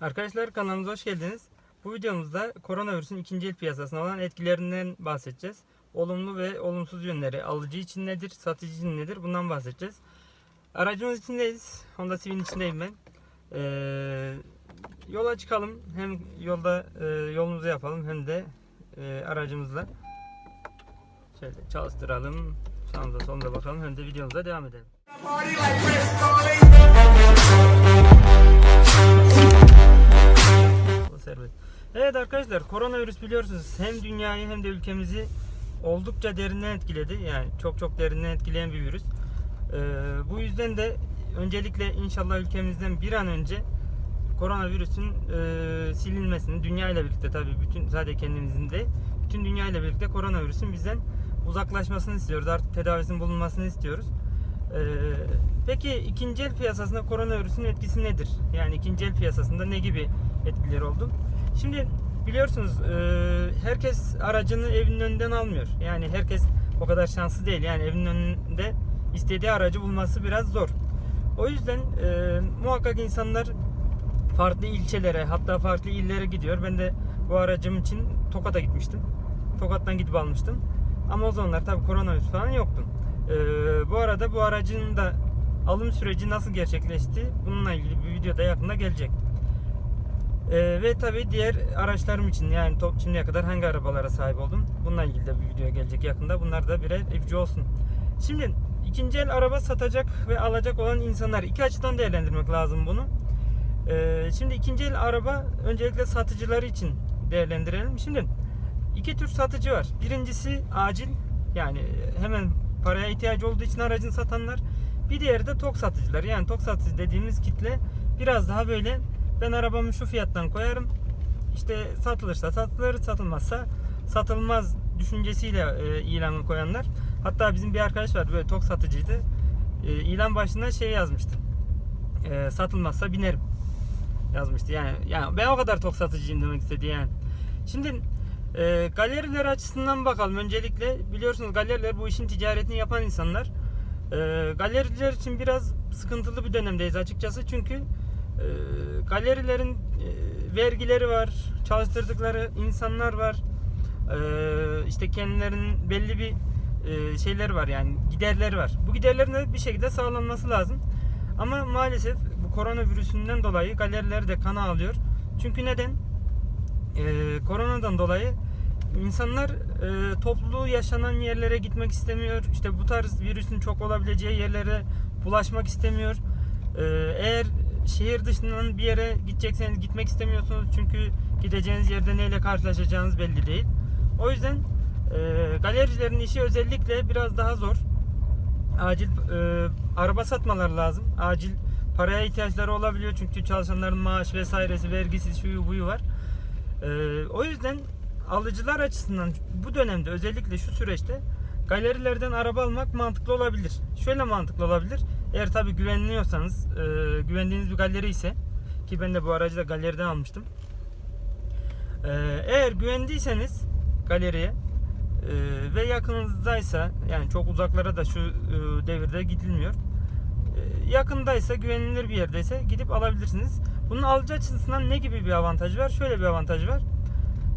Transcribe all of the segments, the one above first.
Arkadaşlar kanalımıza hoş geldiniz. Bu videomuzda koronavirüsün ikinci el piyasasına olan etkilerinden bahsedeceğiz. Olumlu ve olumsuz yönleri, alıcı için nedir, satıcı için nedir bundan bahsedeceğiz. Aracımız içindeyiz. Honda Civic'in içindeyim ben. Ee, yola çıkalım. Hem yolda e, yolumuzu yapalım hem de e, aracımızla şöyle çalıştıralım. Sağımıza solumuza bakalım hem de videomuza devam edelim. Serbest. Evet arkadaşlar koronavirüs biliyorsunuz hem dünyayı hem de ülkemizi oldukça derinden etkiledi. Yani çok çok derinden etkileyen bir virüs. Ee, bu yüzden de öncelikle inşallah ülkemizden bir an önce koronavirüsün e, silinmesini dünya ile birlikte tabii bütün sadece kendimizin de bütün dünya ile birlikte koronavirüsün bizden uzaklaşmasını istiyoruz. Artık tedavisinin bulunmasını istiyoruz. Ee, peki ikinci el piyasasında koronavirüsün etkisi nedir? Yani ikinci el piyasasında ne gibi etkileri oldu? Şimdi biliyorsunuz e, herkes aracını evinin önünden almıyor. Yani herkes o kadar şanslı değil. Yani evinin önünde istediği aracı bulması biraz zor. O yüzden e, muhakkak insanlar farklı ilçelere hatta farklı illere gidiyor. Ben de bu aracım için Tokat'a gitmiştim. Tokat'tan gidip almıştım. Ama o zamanlar tabii koronavirüs falan yoktu. Ee, bu arada bu aracın da alım süreci nasıl gerçekleşti? Bununla ilgili bir video da yakında gelecek. Ee, ve tabii diğer araçlarım için yani top şimdiye kadar hangi arabalara sahip oldum? Bununla ilgili de bir video gelecek yakında. Bunlar da birer ipucu olsun. Şimdi ikinci el araba satacak ve alacak olan insanlar iki açıdan değerlendirmek lazım bunu. Ee, şimdi ikinci el araba öncelikle satıcıları için değerlendirelim. Şimdi iki tür satıcı var. Birincisi acil yani hemen paraya ihtiyacı olduğu için aracını satanlar. Bir diğeri de tok satıcılar. Yani tok satıcı dediğimiz kitle biraz daha böyle ben arabamı şu fiyattan koyarım. İşte satılırsa satılır, satılmazsa satılmaz düşüncesiyle e, ilanı koyanlar. Hatta bizim bir arkadaş var böyle tok satıcıydı. E, ilan başında şey yazmıştı. E, satılmazsa binerim yazmıştı. Yani yani ben o kadar tok satıcıyım demek istedi yani. Şimdi e, galeriler açısından bakalım. Öncelikle biliyorsunuz galeriler bu işin ticaretini yapan insanlar. E, galeriler için biraz sıkıntılı bir dönemdeyiz açıkçası. Çünkü e, galerilerin e, vergileri var, çalıştırdıkları insanlar var. E, işte kendilerinin belli bir e, şeyleri var yani giderleri var. Bu giderlerin de bir şekilde sağlanması lazım. Ama maalesef bu koronavirüsünden dolayı galeriler de kana alıyor. Çünkü neden? Ee, koronadan dolayı insanlar e, toplu yaşanan yerlere gitmek istemiyor. İşte bu tarz virüsün çok olabileceği yerlere bulaşmak istemiyor. Ee, eğer şehir dışından bir yere gidecekseniz gitmek istemiyorsunuz çünkü gideceğiniz yerde neyle karşılaşacağınız belli değil. O yüzden e, galericilerin işi özellikle biraz daha zor. Acil e, araba satmaları lazım. Acil paraya ihtiyaçları olabiliyor çünkü çalışanların maaş vesairesi, vergisi, şuyu buyu var. Ee, o yüzden alıcılar açısından bu dönemde özellikle şu süreçte galerilerden araba almak mantıklı olabilir. Şöyle mantıklı olabilir. Eğer tabi güvenliyorsanız, e, güvendiğiniz bir galeri ise ki ben de bu aracı da galeriden almıştım. Ee, eğer güvendiyseniz galeriye e, ve yakınınızdaysa yani çok uzaklara da şu e, devirde gidilmiyor. E, yakındaysa güvenilir bir yerdeyse gidip alabilirsiniz. Bunun alıcı açısından ne gibi bir avantajı var? Şöyle bir avantajı var.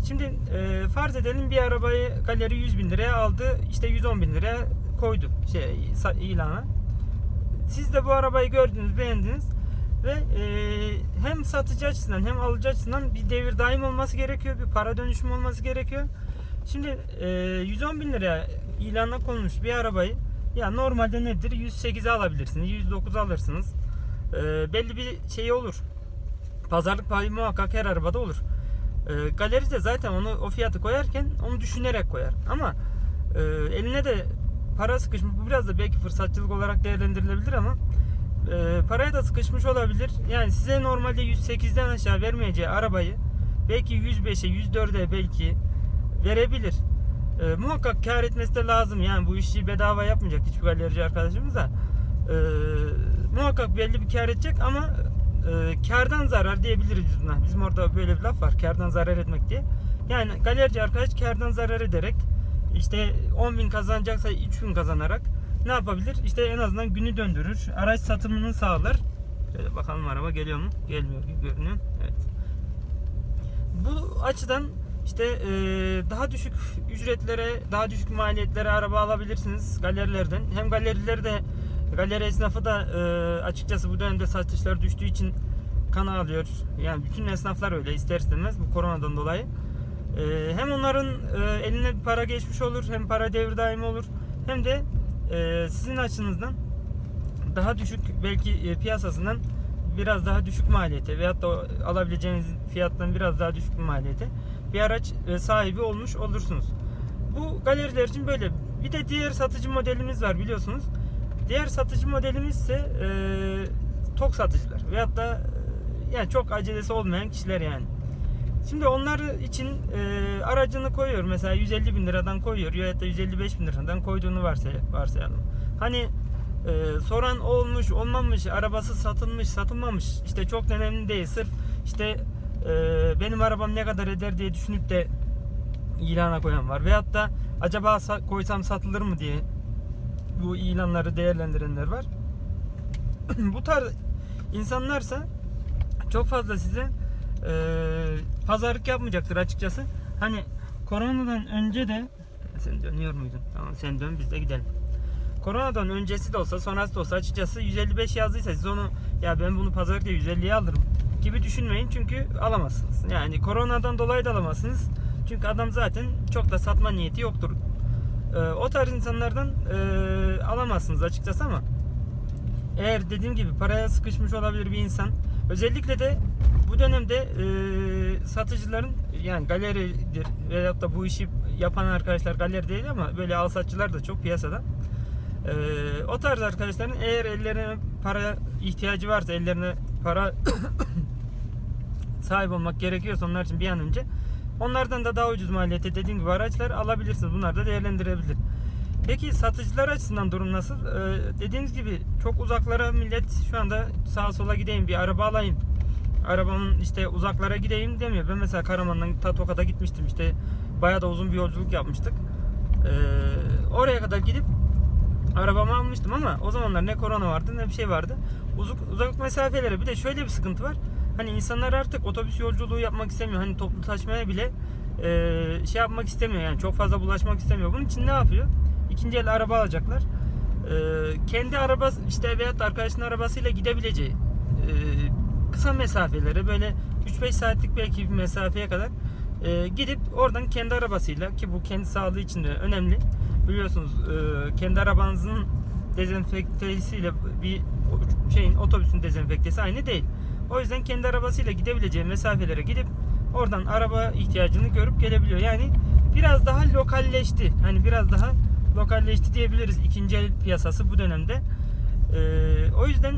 Şimdi e, farz edelim bir arabayı galeri 100 bin liraya aldı. işte 110 bin liraya koydu şey ilana. Siz de bu arabayı gördünüz, beğendiniz ve e, hem satıcı açısından hem alıcı açısından bir devir daim olması gerekiyor, bir para dönüşümü olması gerekiyor. Şimdi e, 110 bin liraya ilana konmuş bir arabayı ya normalde nedir? 108'e alabilirsiniz, 109 alırsınız. E, belli bir şey olur. Pazarlık payı muhakkak her arabada olur. E, galeri de zaten onu o fiyatı koyarken onu düşünerek koyar. Ama e, eline de para sıkışmış. Bu biraz da belki fırsatçılık olarak değerlendirilebilir ama e, paraya da sıkışmış olabilir. Yani size normalde 108'den aşağı vermeyeceği arabayı belki 105'e 104'e belki verebilir. E, muhakkak kar etmesi de lazım. Yani bu işi bedava yapmayacak hiçbir galerici arkadaşımız da. E, muhakkak belli bir kar edecek ama e, kardan zarar diyebiliriz buna. Bizim orada böyle bir laf var. Kardan zarar etmek diye. Yani galerici arkadaş kardan zarar ederek işte 10 bin kazanacaksa 3 bin kazanarak ne yapabilir? İşte en azından günü döndürür. Araç satımını sağlar. Şöyle bakalım araba geliyor mu? Gelmiyor gibi görünüyor. Evet. Bu açıdan işte e, daha düşük ücretlere, daha düşük maliyetlere araba alabilirsiniz galerilerden. Hem galerileri de galeri esnafı da e, açıkçası bu dönemde satışlar düştüğü için kan alıyor. Yani bütün esnaflar öyle ister istemez bu koronadan dolayı. E, hem onların e, eline bir para geçmiş olur, hem para devir daimi olur. Hem de e, sizin açınızdan daha düşük belki e, piyasasından biraz daha düşük maliyete veyahut da alabileceğiniz fiyattan biraz daha düşük bir maliyete bir araç e, sahibi olmuş olursunuz. Bu galeriler için böyle. Bir de diğer satıcı modelimiz var biliyorsunuz. Diğer satıcı modelimiz ise e, tok satıcılar veyahut da e, yani çok acelesi olmayan kişiler yani. Şimdi onlar için e, aracını koyuyor. Mesela 150 bin liradan koyuyor ya da 155 bin liradan koyduğunu varsay varsayalım. Hani e, soran olmuş, olmamış, arabası satılmış, satılmamış. işte çok önemli değil. Sırf işte e, benim arabam ne kadar eder diye düşünüp de ilana koyan var. Veyahut da acaba sa- koysam satılır mı diye bu ilanları değerlendirenler var. bu tarz insanlarsa çok fazla size e, pazarlık yapmayacaktır açıkçası. Hani koronadan önce de sen dönüyor muydun? Tamam sen dön biz de gidelim. Koronadan öncesi de olsa sonrası da olsa açıkçası 155 yazdıysa siz onu ya ben bunu pazarlıkta 150'ye alırım gibi düşünmeyin çünkü alamazsınız. Yani koronadan dolayı da alamazsınız. Çünkü adam zaten çok da satma niyeti yoktur. Ee, o tarz insanlardan e, alamazsınız açıkçası ama eğer dediğim gibi paraya sıkışmış olabilir bir insan özellikle de bu dönemde e, satıcıların yani galeridir veyahut da bu işi yapan arkadaşlar galeri değil ama böyle alsatçılar da çok piyasada. E, o tarz arkadaşların eğer ellerine para ihtiyacı varsa ellerine para sahip olmak gerekiyorsa onlar için bir an önce onlardan da daha ucuz maliyete dediğim gibi araçlar alabilirsiniz. Bunlar da değerlendirebilir. Peki satıcılar açısından durum nasıl? Ee, dediğiniz gibi çok uzaklara millet şu anda sağa sola gideyim bir araba alayım. Arabamın işte uzaklara gideyim demiyor. Ben mesela Karaman'dan ta gitmiştim işte bayağı da uzun bir yolculuk yapmıştık. Ee, oraya kadar gidip arabamı almıştım ama o zamanlar ne korona vardı ne bir şey vardı. Uzak, uzak mesafelere bir de şöyle bir sıkıntı var. Hani insanlar artık otobüs yolculuğu yapmak istemiyor. Hani toplu taşımaya bile e, şey yapmak istemiyor yani çok fazla bulaşmak istemiyor. Bunun için ne yapıyor? İkinci el araba alacaklar. E, kendi arabası işte veyahut da arkadaşının arabasıyla gidebileceği e, kısa mesafelere böyle 3-5 saatlik belki bir mesafeye kadar e, gidip oradan kendi arabasıyla ki bu kendi sağlığı için de önemli. Biliyorsunuz e, kendi arabanızın dezenfektesiyle bir şeyin otobüsün dezenfektesi aynı değil. O yüzden kendi arabasıyla gidebileceği mesafelere gidip oradan araba ihtiyacını görüp gelebiliyor. Yani biraz daha lokalleşti. Hani biraz daha lokalleşti diyebiliriz ikinci el piyasası bu dönemde. Ee, o yüzden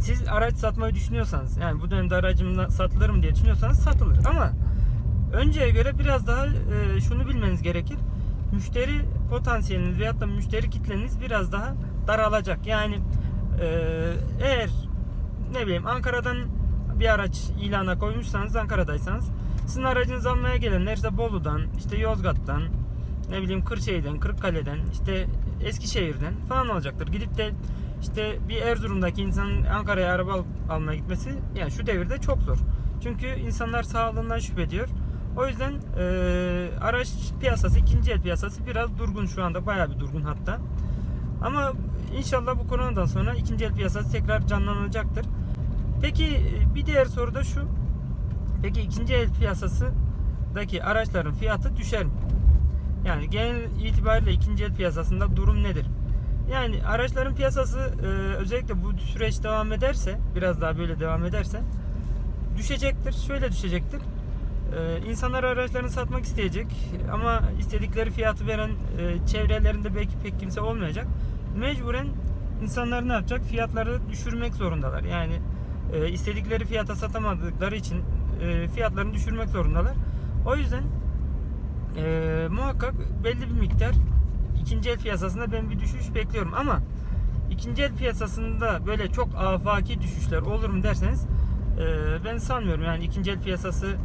siz araç satmayı düşünüyorsanız yani bu dönemde aracımla satılır mı diye düşünüyorsanız satılır ama önceye göre biraz daha e, şunu bilmeniz gerekir. Müşteri potansiyeliniz veyahut da müşteri kitleniz biraz daha daralacak. Yani e, eğer ne bileyim Ankara'dan bir araç ilana koymuşsanız Ankara'daysanız sizin aracınızı almaya gelenler işte Bolu'dan, işte Yozgat'tan, ne bileyim Kırşehir'den, Kırıkkale'den, işte Eskişehir'den falan olacaktır. Gidip de işte bir Erzurum'daki insanın Ankara'ya araba al- almaya gitmesi yani şu devirde çok zor. Çünkü insanlar sağlığından şüphe ediyor. O yüzden eee, araç piyasası, ikinci el piyasası biraz durgun şu anda. Bayağı bir durgun hatta. Ama inşallah bu koronadan sonra ikinci el piyasası tekrar canlanacaktır. Peki bir diğer soru da şu. Peki ikinci el piyasasındaki araçların fiyatı düşer mi? Yani genel itibariyle ikinci el piyasasında durum nedir? Yani araçların piyasası e, özellikle bu süreç devam ederse, biraz daha böyle devam ederse düşecektir. Şöyle düşecektir. E, insanlar araçlarını satmak isteyecek ama istedikleri fiyatı veren e, çevrelerinde belki pek kimse olmayacak. Mecburen insanlar ne yapacak? Fiyatları düşürmek zorundalar. Yani e, istedikleri fiyata satamadıkları için e, fiyatlarını düşürmek zorundalar. O yüzden e, muhakkak belli bir miktar ikinci el piyasasında ben bir düşüş bekliyorum ama ikinci el piyasasında böyle çok afaki düşüşler olur mu derseniz e, ben sanmıyorum yani ikinci el piyasası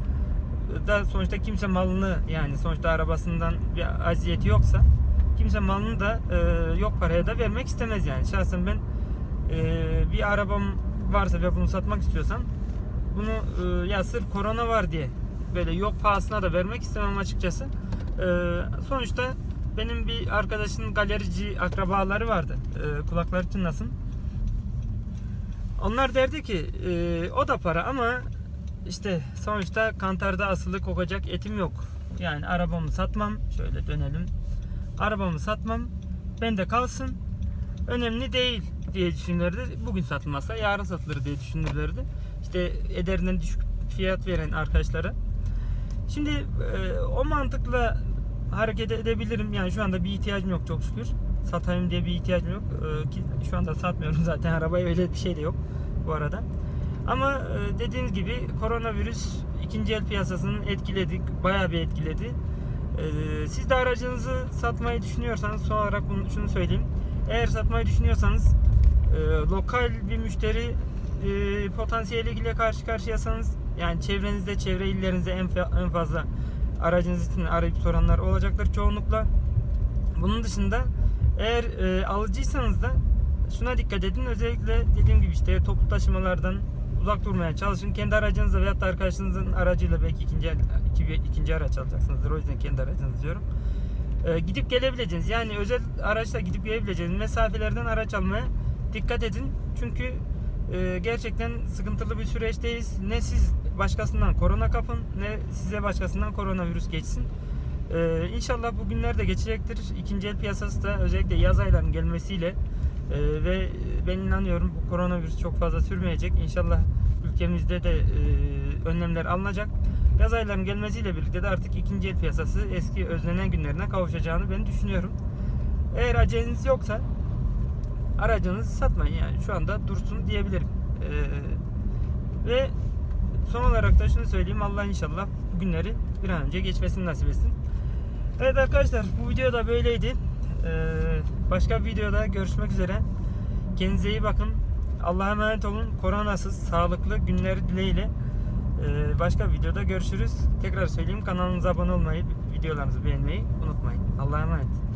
da sonuçta kimse malını yani sonuçta arabasından bir aziyeti yoksa kimse malını da e, yok paraya da vermek istemez yani şahsen ben e, bir arabam varsa ve bunu satmak istiyorsan bunu e, ya sırf korona var diye böyle yok pahasına da vermek istemem açıkçası. E, sonuçta benim bir arkadaşın galerici akrabaları vardı. E, kulakları çınlasın. Onlar derdi ki e, o da para ama işte sonuçta kantarda asılı kokacak etim yok. Yani arabamı satmam. Şöyle dönelim. Arabamı satmam. Bende kalsın. Önemli değil diye düşünürlerdi. Bugün satılmazsa yarın satılır diye düşünürlerdi. İşte ederinden düşük fiyat veren arkadaşlara. Şimdi e, o mantıkla hareket edebilirim. Yani şu anda bir ihtiyacım yok çok şükür. Satayım diye bir ihtiyacım yok. E, ki şu anda satmıyorum zaten arabaya öyle bir şey de yok bu arada. Ama e, dediğiniz gibi koronavirüs ikinci el piyasasını etkiledi. Bayağı bir etkiledi. E, siz de aracınızı satmayı düşünüyorsanız son olarak bunu, şunu söyleyeyim. Eğer satmayı düşünüyorsanız e, lokal bir müşteri e, potansiyeliyle karşı karşıyasanız yani çevrenizde çevre illerinizde en, en fazla aracınız için arayıp soranlar olacaktır çoğunlukla. Bunun dışında eğer e, alıcıysanız da şuna dikkat edin. Özellikle dediğim gibi işte toplu taşımalardan uzak durmaya çalışın. Kendi aracınızla veyahut da arkadaşınızın aracıyla belki ikinci el- iki, ikinci araç alacaksınızdır. O yüzden kendi aracınız diyorum. E, gidip gelebileceğiniz yani özel araçla gidip gelebileceğiniz mesafelerden araç almaya dikkat edin. Çünkü e, gerçekten sıkıntılı bir süreçteyiz. Ne siz başkasından korona kapın ne size başkasından koronavirüs geçsin. Ee, inşallah bu günler de geçecektir. İkinci el piyasası da özellikle yaz aylarının gelmesiyle e, ve ben inanıyorum bu koronavirüs çok fazla sürmeyecek. İnşallah ülkemizde de e, önlemler alınacak. Yaz aylarının gelmesiyle birlikte de artık ikinci el piyasası eski özlenen günlerine kavuşacağını ben düşünüyorum. Eğer aceleniz yoksa aracınızı satmayın yani şu anda dursun diyebilirim. Ee, ve son olarak da şunu söyleyeyim Allah inşallah bu günleri bir an önce geçmesini nasip etsin. Evet arkadaşlar bu video da böyleydi. Ee, başka bir videoda görüşmek üzere. Kendinize iyi bakın. Allah'a emanet olun. Koronasız, sağlıklı günler dileğiyle. Ee, başka bir videoda görüşürüz. Tekrar söyleyeyim kanalımıza abone olmayı, videolarımızı beğenmeyi unutmayın. Allah'a emanet.